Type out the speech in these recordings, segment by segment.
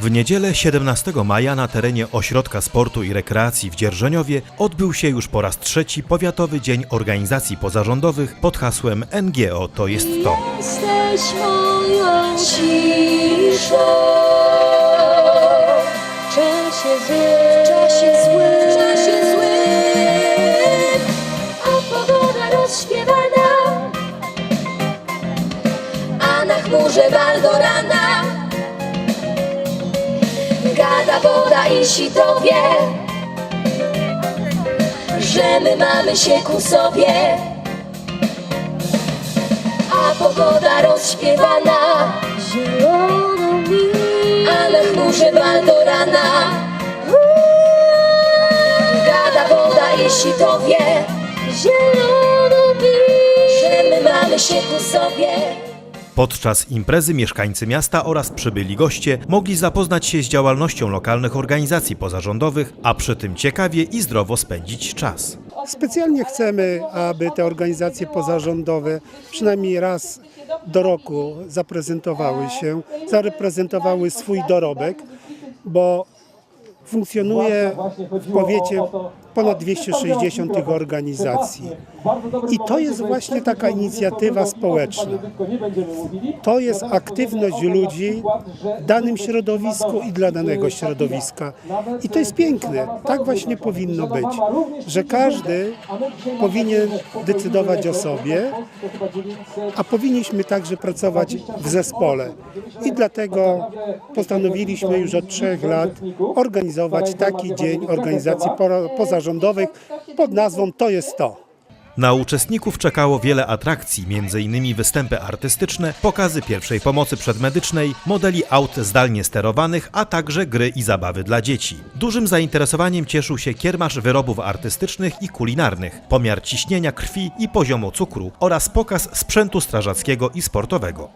W niedzielę 17 maja na terenie Ośrodka Sportu i Rekreacji w Dzierżoniowie odbył się już po raz trzeci Powiatowy Dzień Organizacji Pozarządowych pod hasłem NGO to jest to. Jesteś moją ciszą. Czasie złym, na chmurze do rana. Gada woda i sitowie, że my mamy się ku sobie. A pogoda rozśpiewana. Zielono mi A na chmurze do rana Gada woda i sitowie Zielono mi Że my mamy się ku sobie Podczas imprezy mieszkańcy miasta oraz przybyli goście mogli zapoznać się z działalnością lokalnych organizacji pozarządowych, a przy tym ciekawie i zdrowo spędzić czas. Specjalnie chcemy, aby te organizacje pozarządowe przynajmniej raz do roku zaprezentowały się, zareprezentowały swój dorobek, bo funkcjonuje w powiecie ponad 260 tych organizacji. I to jest właśnie taka inicjatywa społeczna. To jest aktywność ludzi w danym środowisku i dla danego środowiska. I to jest piękne. Tak właśnie powinno być, że każdy powinien decydować o sobie, a powinniśmy także pracować w zespole. I dlatego postanowiliśmy już od trzech lat organizować taki dzień organizacji pora- pozarządowych pod nazwą To jest to. Na uczestników czekało wiele atrakcji, m.in. występy artystyczne, pokazy pierwszej pomocy przedmedycznej, modeli aut zdalnie sterowanych, a także gry i zabawy dla dzieci. Dużym zainteresowaniem cieszył się kiermasz wyrobów artystycznych i kulinarnych, pomiar ciśnienia krwi i poziomu cukru oraz pokaz sprzętu strażackiego i sportowego.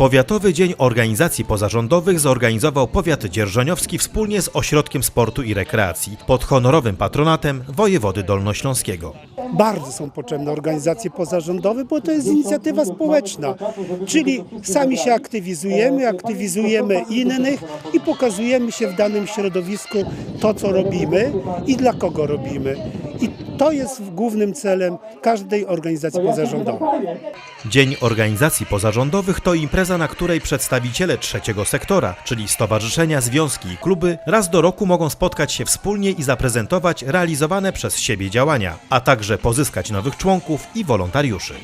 Powiatowy Dzień Organizacji Pozarządowych zorganizował powiat dzierżoniowski wspólnie z Ośrodkiem Sportu i Rekreacji pod honorowym patronatem wojewody dolnośląskiego. Bardzo są potrzebne organizacje pozarządowe, bo to jest inicjatywa społeczna. Czyli sami się aktywizujemy, aktywizujemy innych i pokazujemy się w danym środowisku to, co robimy i dla kogo robimy. To jest głównym celem każdej organizacji pozarządowej. Dzień Organizacji Pozarządowych to impreza, na której przedstawiciele trzeciego sektora, czyli stowarzyszenia, związki i kluby, raz do roku mogą spotkać się wspólnie i zaprezentować realizowane przez siebie działania, a także pozyskać nowych członków i wolontariuszy.